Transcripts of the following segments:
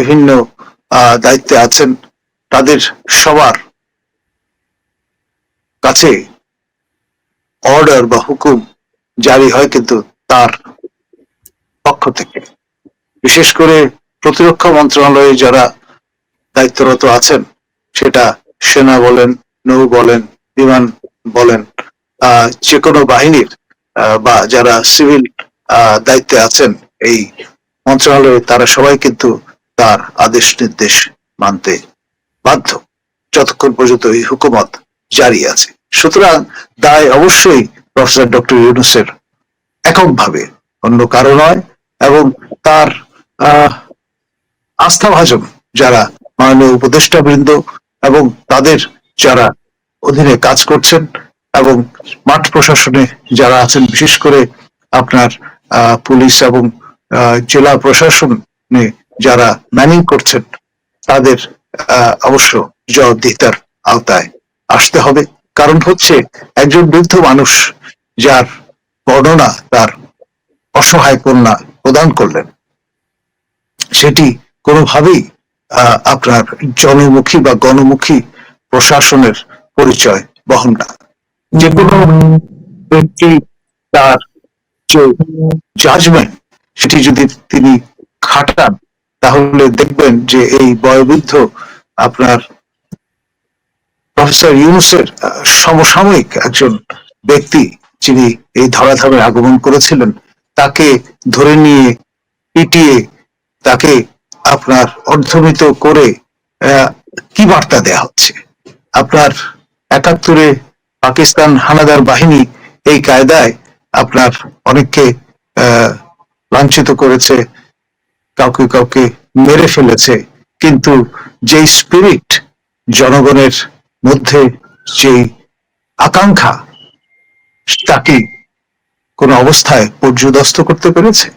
বিভিন্ন দায়িত্বে আছেন তাদের সবার কাছে অর্ডার বা হুকুম জারি হয় কিন্তু তার পক্ষ থেকে। বিশেষ করে প্রতিরক্ষা মন্ত্রণালয়ে যারা দায়িত্বরত আছেন, সেটা সেনা বলেন, নৌ বলেন, বিমান বলেন যে কোনো বাহিনীর বা যারা সিভিল দায়িত্বে আছেন, এই মন্ত্রণালয়ে তারা সবাই কিন্তু তার আদেশ নির্দেশ মানতে বাধ্য। যতক্ষণ পর্যন্ত এই হুকুমত জারি আছে। সুতরাং দায় অবশ্যই প্রফেসর ডক্টর ইউনুসের এককভাবে, অন্য কারও নয় এবং তার আস্থাভাজন যারা মাননীয় উপদেষ্টা বৃন্দ এবং তাদের যারা অধীনে কাজ করছেন এবং মাঠ প্রশাসনে যারা আছেন, বিশেষ করে আপনার পুলিশ এবং জেলা প্রশাসনে যারা ম্যানিং করছেন, তাদের অবশ্য জবাবদিহিতার আওতায় আসতে হবে। কারণ হচ্ছে, একজন বৃদ্ধ মানুষ যার বর্ণনা, তার অসহায় কন্যা প্রদান করলেন, সেটি কোনোভাবেই আপনার জনমুখী বা গণমুখী প্রশাসনের পরিচয় বহন না। যে কোনো ব্যক্তি তার যে জাজমেন্ট সেটি যদি তিনি খাটান তাহলে দেখবেন যে এই বয়োবৃদ্ধ আপনার প্রফেসর ইউনুসের সমসাময়িক একজন ব্যক্তি যিনি এই ধরাধামে আগমন করেছিলেন তাকে ধরে নিয়ে পিটিয়ে তাকে আপনার অর্ধমিত করে কি বার্তা দেয়া হচ্ছে? আপনার একাত্তরে পাকিস্তান হানাদার বাহিনী এই কায়দায় আপনার অনেককে আহ, লাঞ্ছিত করেছে কাউকে কাউকে মেরে ফেলেছে। কিন্তু যেই স্পিরিট জনগণের মধ্যে যেই আকাঙ্ক্ষা, তাকে কোন অবস্থায় পর্যদস্ত করতে পেরেছে?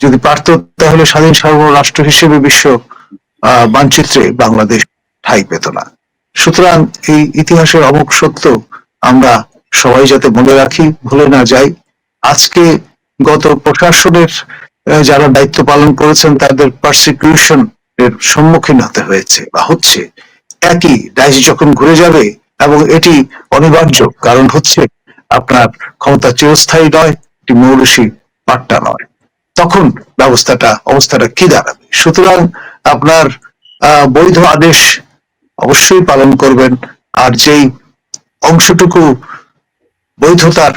যদি পারত তাহলে স্বাধীন সার্বভৌম রাষ্ট্র হিসেবে বিশ্ব মানচিত্রে বাংলাদেশ ঠাঁই পেত না। সুতরাং এই ইতিহাসের অমুক সত্য আমরা সবাই যাতে মনে রাখি, ভুলে না যাই, আজকে গত প্রশাসনের যারা দায়িত্ব পালন করেছেন, তাদের পারসিকিউশন এর সম্মুখীন হতে হয়েছে বা হচ্ছে। একই ডাইস যখন ঘুরে যাবে, এবং এটি অনিবার্য, কারণ হচ্ছে আপনার ক্ষমতা চিরস্থায়ী নয় একটি মৌরসী পাট্টা নয়। তখন ব্যবস্থাটা, অবস্থাটা কি দাঁড়াবে? সুতরাং আপনার বৈধ আদেশ অবশ্যই পালন করবেন, আর যেই অংশটুকু বৈধতার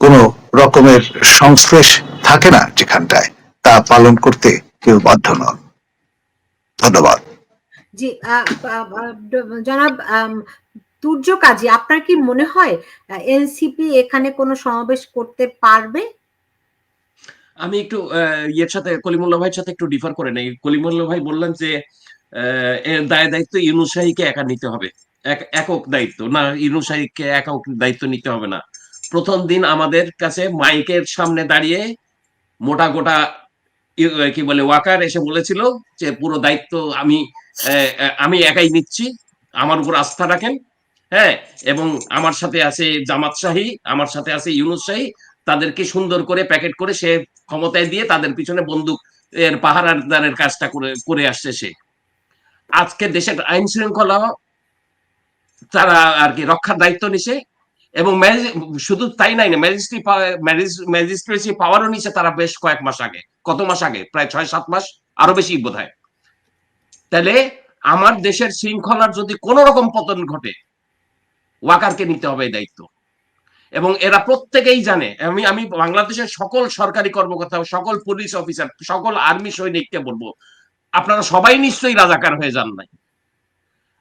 কোন রকমের সংশ্লেষ থাকে না যেখানটায় তা পালন করতে কেউ বাধ্য নন। ধন্যবাদ। জি জনাব তুর্য কাজী আপনার কি মনে হয় এনসিপি এখানে কোনো সমাবেশ করতে পারবে? আমি একটু আহ, ইয়ের সাথে কলিমুল্লাহ ভাইয়ের সাথে একটু ডিফার করে নেই। কলিমুল্লাহ ভাই বললেন যে দায় দায়িত্ব ইউনুসাহিকে একা নিতে হবে। এক- একক দায়িত্ব। না ইউনুসাহিকে একক দায়িত্ব নিতে হবে না। প্রথম দিন আমাদের কাছে মাইকের সামনে দাঁড়িয়ে মোটা গোটা কি বলে, ওয়াকার এসে বলেছিল যে পুরো দায়িত্ব আমি আমি একাই নিচ্ছি, আমার উপর আস্থা রাখেন হ্যাঁ এবং আমার সাথে আছে জামাত শাহী, আমার সাথে আছে ইউনুস শাহী, তাদেরকে সুন্দর করে প্যাকেট করে সে ক্ষমতায় দিয়ে তাদের পিছনে বন্দুক এর পাহারাদারের কাজটা করে করে আসছে সে। আজকে দেশের আইন শৃঙ্খলা, তারা আর কি রক্ষার দায়িত্ব নিছে এবং শুধু তাই নাই না, ম্যাজিস্ট্রি ম্যাজিস্ট্রেসি পাওয়ারও নিছে তারা বেশ কয়েক মাস আগে, কত মাস আগে, প্রায় ছয় সাত মাস আরও বেশি বোধ হয় তাহলে আমার দেশের শৃঙ্খলার যদি কোন রকম পতন ঘটে, ওয়াকারকে নিতে হবে দায়িত্ব। এবং এরা প্রত্যেকেই জানে, আমি আমি বাংলাদেশের সকল সরকারি কর্মকর্তা, সকল পুলিশ অফিসার, সকল আর্মি সৈনিককে বলব, আপনারা সবাই নিশ্চয়ই রাজাকার হয়ে যান নাই।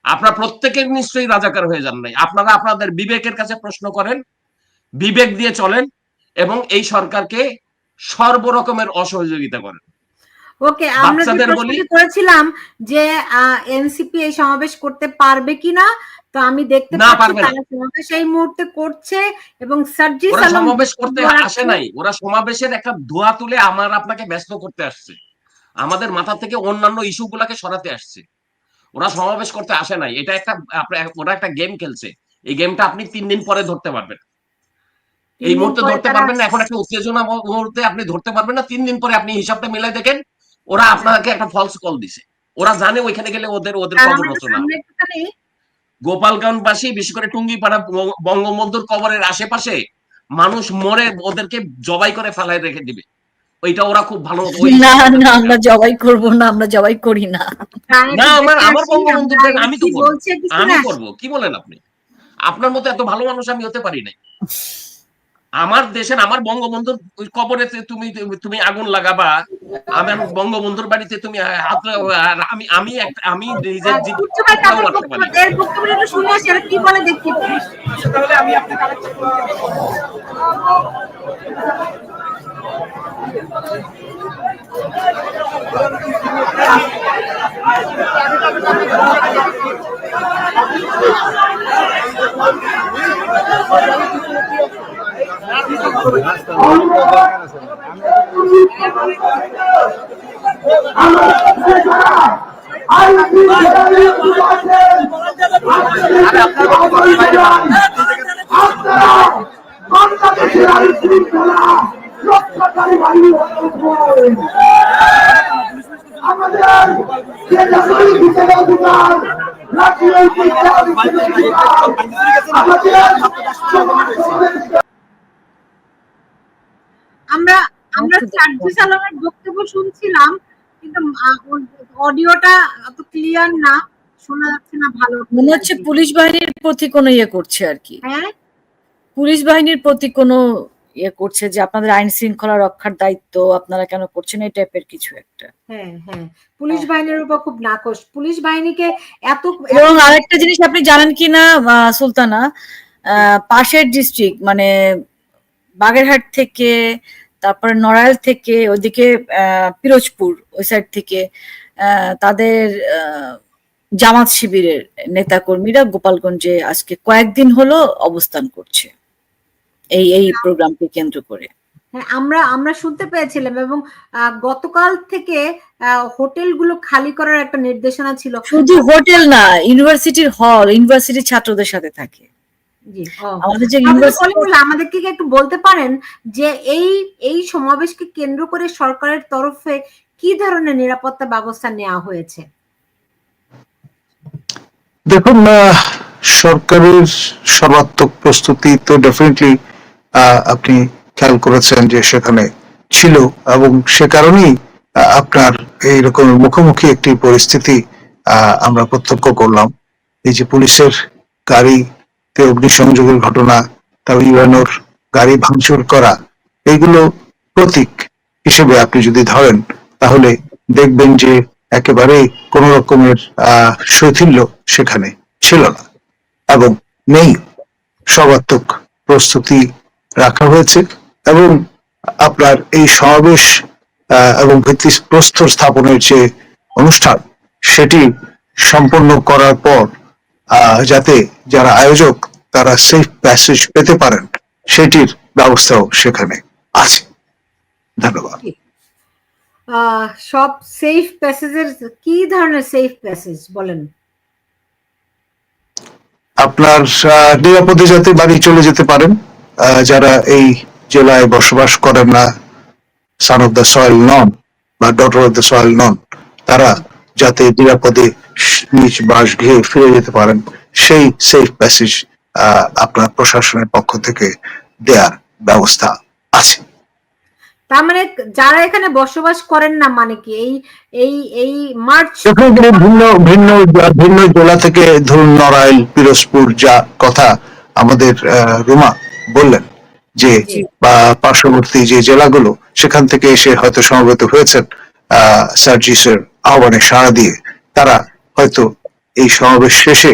আপনারা প্রত্যেকের নিশ্চয়ই রাজাকার হয়ে যান নাই। আপনারা আপনাদের বিবেকের কাছে প্রশ্ন করেন বিবেক দিয়ে চলেন এবং এই সরকারকে সর্বরকমের অসহযোগিতা করেন। ওকে আমরা যে প্রশ্নটি করেছিলাম যে এনসিপি এই সমাবেশ করতে পারবে কিনা তো আমি দেখতে না, পাচ্ছি তারা সমাবেশ এই মুহূর্তে করছে এবং সার্জি সালাম সমাবেশ করতে আসে নাই। ওরা সমাবেশের একটা ধোয়া তুলে আমার আপনাকে ব্যস্ত করতে আসছে। আমাদের মাথা থেকে অন্যান্য ইস্যু গুলাকে সরাতে আসছে। ওরা সমাবেশ করতে আসে নাই। এটা একটা ওরা একটা গেম খেলছে। এই গেমটা আপনি তিন দিন পরে ধরতে পারবেন। এই মুহূর্তে ধরতে পারবেন না এখন একটা উত্তেজনা মুহূর্তে আপনি ধরতে পারবেন না তিন দিন পরে আপনি হিসাবটা মিলাই দেখেন ওরা আপনাকে একটা ফলস কল দিছে। ওরা জানে ওইখানে গেলে ওদের ওদের কবর সামনে একটুখানি গোপালগঞ্জবাসী বিশেষ করে টুঙ্গিপাড়া বঙ্গ- বঙ্গবন্ধুর কবরের আশেপাশে মানুষ মরে ওদেরকে জবাই করে ফেলায় রেখে দিবে। ওইটা ওরা খুব ভালো ওই- না না আমরা জবাই করব না আমরা জবাই করি না। না, আমার- আমার আসি, বঙ্গবন্ধুর আমি তো আমি করব কি বলেন আপনি? আপনার মতো এত ভালো মানুষ আমি হতে পারি নাই। আমার দেশের আমার বঙ্গবন্ধুর ওই কবরে তুমি তুমি আগুন লাগাবা আমার বঙ্গবন্ধুর বাড়িতে তুমি হাত আমি আমি আমি নিজের আহ, জীবন সূর্য দেখি বাংলাদেশের আইন শৃঙ্খলা রক্ষাকারী বাহিনী আমাদের যে জাতীয় হিসেবে অধিকার রাজনৈতিক দল হিসেবে অধিকার আমাদের আমরা আমরা সার্জিস আলমের বক্তব্য শুনছিলাম কিন্তু অডিওটা অত ক্লিয়ার না শোনা যাচ্ছে না ভালো। মনে হচ্ছে পুলিশ বাহিনীর প্রতি কোনো ইয়ে করছে আর কি। হ্যাঁ? পুলিশ বাহিনীর প্রতি কোনো ইয়ে করছে যে আপনাদের আইন শৃঙ্খলা রক্ষার দায়িত্ব আপনারা কেন করছেন এই টাইপের কিছু একটা। হ্যাঁ হ্যাঁ। পুলিশ বাহিনীর উপর খুব নাকশ পুলিশ বাহিনীকে এত এবং আরেকটা জিনিস আপনি জানেন কি না সুলতানা? পাশের ডিস্ট্রিক্ট মানে বাগেরহাট থেকে তারপরে নড়াইল থেকে ওদিকে পিরোজপুর ওই সাইড থেকে আহ, তাদের আহ, জামাত শিবিরের নেতাকর্মীরা গোপালগঞ্জে আজকে কয়েকদিন হলো অবস্থান করছে। এই এই প্রোগ্রামকে কেন্দ্র করে। হ্যাঁ আমরা আমরা শুনতে পেয়েছিলাম এবং আহ, গতকাল থেকে আহ, হোটেলগুলো খালি করার একটা নির্দেশনা ছিল। শুধু হোটেল না ইউনিভার্সিটির হল ইউনিভার্সিটির ছাত্রদের সাথে থাকে। আমাদেরকে একটু বলতে পারেন যে এই এই সমাবেশকে কেন্দ্র করে সরকারের তরফে কি ধরনের নিরাপত্তা ব্যবস্থা নেওয়া হয়েছে? দেখুন সরকারের সর্বাত্মক প্রস্তুতি তো ডেফিনেটলি আপনি খেয়াল করেছেন যে সেখানে ছিল এবং সে কারণেই আপনার এইরকম মুখোমুখি একটি পরিস্থিতি আমরা প্রত্যক্ষ করলাম। এই যে পুলিশের গাড়িতে অগ্নিসংযোগের ঘটনা তারপর ইউএনওর গাড়ি ভাঙচুর করা, এগুলো প্রতীক হিসেবে আপনি যদি ধরেন, তাহলে দেখবেন যে একেবারে কোন রকমের শৈথিল্য সেখানে ছিল না এবং নেই। সর্বাত্মক প্রস্তুতি রাখা হয়েছে এবং আপনার এই সমাবেশ এবং ভিত্তি প্রস্তর স্থাপনের যে অনুষ্ঠান সেটি সম্পন্ন করার পর যাতে যারা আয়োজক তারা সেফ প্যাসেজ পেতে পারেন সেটির ব্যবস্থাও সেখানে আছে। ধন্যবাদ। সব সেফ প্যাসেজের কি ধরনের সেফ প্যাসেজ বলেন? আপনার নিরাপদে যাতে বাড়ি চলে যেতে পারেন যারা এই জেলায় বসবাস করেন না সান অফ দ্য সয়েল নন বা ডটার অফ দ্য সয়েল নন তারা যাতে নিরাপদে নিজ বাস গৃহে ফিরে যেতে পারেন সেই সেফ প্যাসেজ আপনার প্রশাসনের পক্ষ থেকে দেয়ার ব্যবস্থা আছে। তার মানে যারা এখানে বসবাস করেন না মানে কি? এই এই এই মার্চ ভিন্ন ভিন্ন ভিন্ন জেলা থেকে ধরুন নড়াইল পিরোজপুর যা কথা আমাদের রুমা বললেন যে পার্শ্ববর্তী যে জেলাগুলো সেখান থেকে এসে হয়তো সমবেত হয়েছেন সার্জিসের আহ্বানে সাড়া দিয়ে। তারা হয়তো এই সমাবেশ শেষে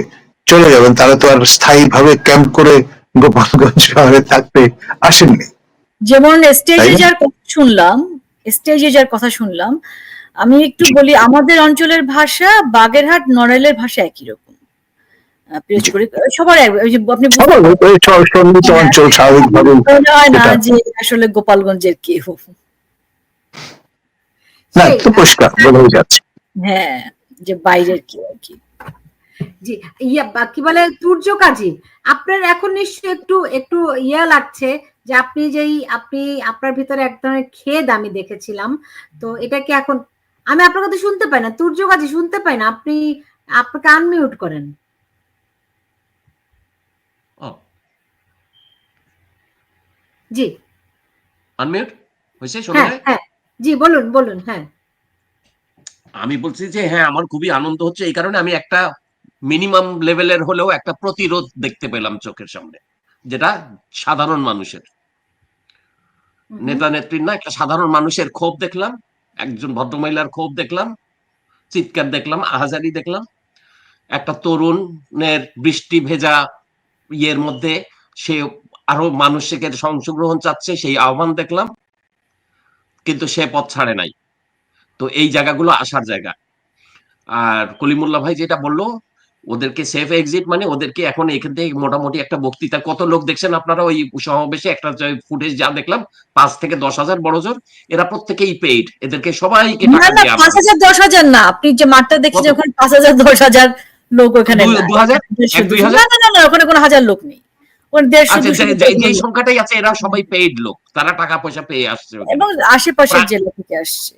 চলে যাবেন। তারা তো আর স্থায়ীভাবে ক্যাম্প করে গোপালগঞ্জ শহরে থাকতে আসেননি। যেমন স্টেজে যার কথা শুনলাম স্টেজে যার কথা শুনলাম আমি একটু বলি আমাদের অঞ্চলের ভাষা বাগেরহাট নড়াইলের ভাষা একই রকম। সবার এক- ওই যে আপনি অঞ্চল স্বাভাবিকভাবে না যে আসলে গোপালগঞ্জের কেউ না সেই, পরিষ্কার বোঝা যাচ্ছে। হ্যাঁ যে বাইরের কেউ আর কি। জি ইয়া কি বলে তুর্য কাজী আপনার এখন নিশ্চয়ই একটু একটু ইয়া লাগছে যে আপনি যেই আপনি আপনার ভিতরে এক ধরনের খেদ আমি দেখেছিলাম। তো এটা কি এখন আমি আপনার কথা শুনতে পাই না তুর্য কাজী শুনতে পাই না আপনি আপনাকে আনমিউট করেন। জি। আনমিউট হয়েছে শোনা হ্যাঁ যায়? হ্যাঁ। জি বলুন বলুন হ্যাঁ। আমি বলছি যে হ্যাঁ আমার খুবই আনন্দ হচ্ছে। এই কারণে আমি একটা মিনিমাম লেভেলের হলেও একটা প্রতিরোধ দেখতে পেলাম চোখের সামনে যেটা সাধারণ মানুষের। নেতা নেত্রীর না একটা সাধারণ মানুষের ক্ষোভ দেখলাম একজন ভদ্রমহিলার ক্ষোভ দেখলাম চিৎকার দেখলাম আহাজারি দেখলাম। একটা তরুণের বৃষ্টি ভেজা ইয়ের মধ্যে সে আরও মানুষের অংশগ্রহণ চাচ্ছে সেই আহ্বান দেখলাম কিন্তু সে পথ ছাড়ে নাই। তো এই জায়গাগুলো আসার জায়গা। আর কলিমুল্লাহ ভাই যেটা বলল ওদেরকে সেফ এক্সিট মানে ওদেরকে এখন এখান থেকে মোটামুটি একটা বক্তৃতা কত লোক দেখছেন আপনারা ওই সমাবেশে? একটা ফুটেজ যা দেখলাম পাঁচ থেকে দশ হাজার বড় জোর এরা প্রত্যেকেই পেইড এদেরকে সবাইকে দেয়া পাঁচ হাজার দশ হাজার না। আপনি যে মাঠটা দেখছেন ওখানে পাঁচ হাজার দশ হাজার লোক ওখানে? দুই হাজার? না না না ওখানে কোনো হাজার লোক নেই। আচ্ছা দুশো যে-। সংখ্যাটাই আছে এরা সবাই পেইড লোক। তারা টাকা পয়সা পেয়ে আসছে এবং আশেপাশের জেলা থেকে আসছে।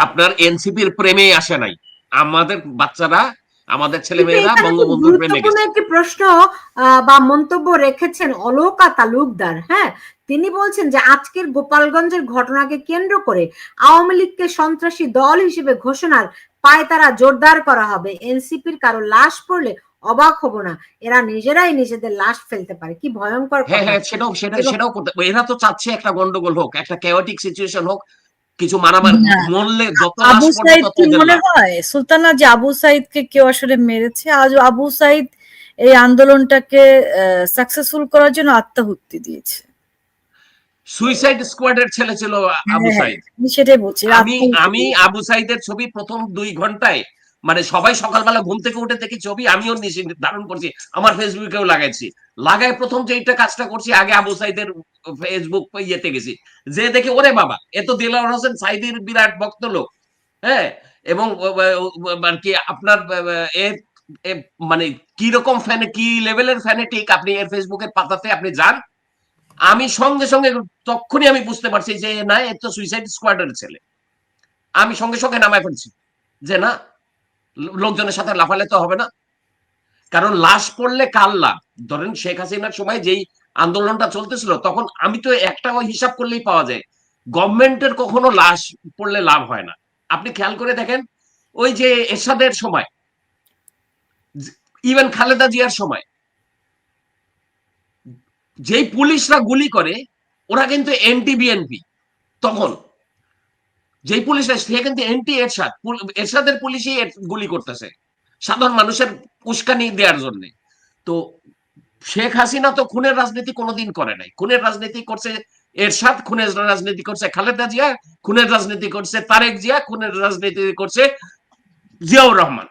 আপনার এনসিপির প্রেমে আসে নাই। আমাদের বাচ্চারা আমাদের ছেলে মেয়েরা বঙ্গবন্ধুর প্রেমে গেছে। একটি প্রশ্ন আহ, বা মন্তব্য রেখেছেন অলোকা তালুকদার হ্যাঁ? তিনি বলছেন যে আজকের গোপালগঞ্জের ঘটনাকে কেন্দ্র করে আওয়ামী লীগকে সন্ত্রাসী দল হিসেবে ঘোষণার পায়তারা জোরদার করা হবে। এনসিপির কারও লাশ পড়লে অবাক হব না। এরা নিজেরাই নিজেদের লাশ ফেলতে পারে। কি ভয়ঙ্কর হ্যাঁ হ্যাঁ সেটাও সেটা সেটাও করতে এরা তো চাচ্ছে একটা গন্ডগোল হোক একটা কেওয়াটিক সিচুয়েশন হোক কিছু মারামার। মরলে যত আবু সাইদ কি মনে হয়? সুলতানা যে আবু সাইদকে কেউ আসলে মেরেছে আজ আবু সাইদ এই আন্দোলনটাকে সাকসেসফুল করার জন্য আত্মাহুতি দিয়েছে। সুইসাইড স্কোয়াডের ছেলে ছিল আবু হ্যাঁ, সাইদ। আমি সেটাই বলছি আমি আমি আবু সাইদের ছবি প্রথম দুই ঘন্টায় মানে সবাই সকালবেলা ঘুম থেকে উঠে দেখি ছবি, আমিও নিশ্চিন্ত ধারণ করছি, আমার ফেসবুকেও লাগাইছি। লাগাই প্রথম যে এইটা কাজটা করছি, আগে আবু সাইদের ফেসবুক ইয়েতে গেছি। যে দেখি, ওরে বাবা, এ তো দিলাওয়ার হোসেন সাইদির বিরাট ভক্ত লোক হ্যাঁ? এবং আর কি আপনার এর মানে কি রকম ফ্যানে কি লেভেলের ফ্যানেটিক আপনি এর ফেসবুকের পাতাতে আপনি যান? আমি সঙ্গে সঙ্গে তখনই আমি বুঝতে পারছি যে, না, এ তো সুইসাইড স্কোয়াডের ছেলে। আমি সঙ্গে সঙ্গে নামায় ফেলছি। যে না লোকজনের সাথে লাফালে তো হবে না। কারণ লাশ পড়লে কাল লাভ? ধরেন শেখ হাসিনার সময় যেই আন্দোলনটা চলতেছিল, তখন আমি তো একটা হিসাব করলেই পাওয়া যায়, গভর্নমেন্টের কখনো লাশ পড়লে লাভ হয় না। আপনি খেয়াল করে দেখেন, ওই যে এরশাদের সময়, ইভেন খালেদা জিয়ার সময়, যেই পুলিশরা গুলি করে, ওরা কিন্তু এনটি বিএনপি তখন যেই আসছে সে কিন্তু এনটি এরশাদ। এরশাদের পুলিশই গুলি করতেছে। সাধারণ মানুষের উস্কানি দেওয়ার জন্য। তো শেখ হাসিনা তো খুনের রাজনীতি কোনোদিন করে নাই। খুনের রাজনীতি করছে এরশাদ, খুনের রাজনীতি করছে খালেদা জিয়া, খুনের রাজনীতি করছে তারেক জিয়া, খুনের রাজনীতি করছে জিয়াউর রহমান।